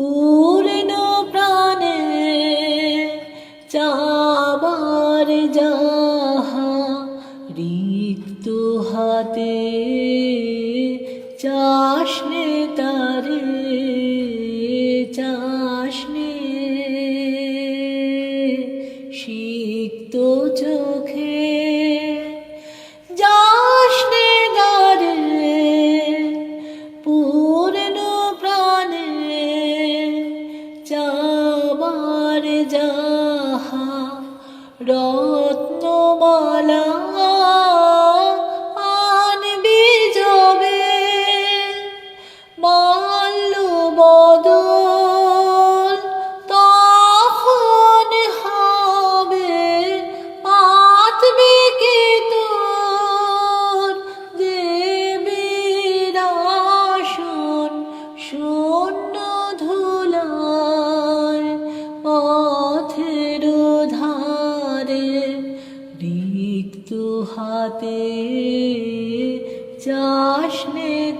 পূর্ণ প্রাণে চাবার যা যাহা রত্নমালা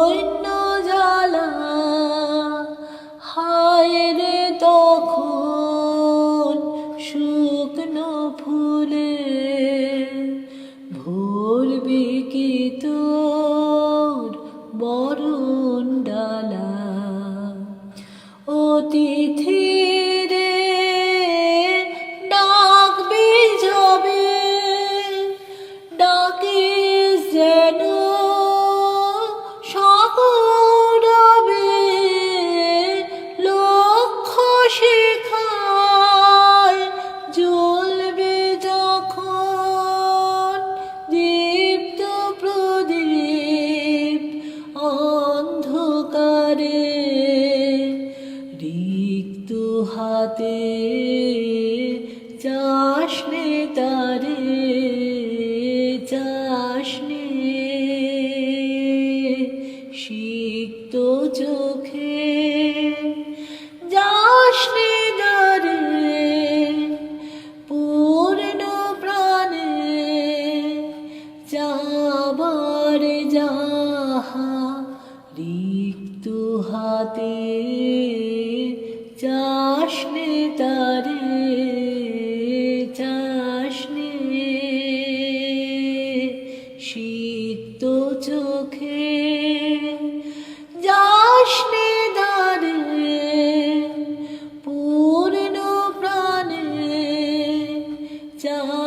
mới. হাতে চাষনে তারে চাষনে সিক্ত চোখে যাসনে দারে পূর্ণ প্রাণে যাবার যাহা রিক্ত হাতে। চাসনে তারে চাসনে শীত চোখে যাসনে দারে পূর্ণ প্রাণে চা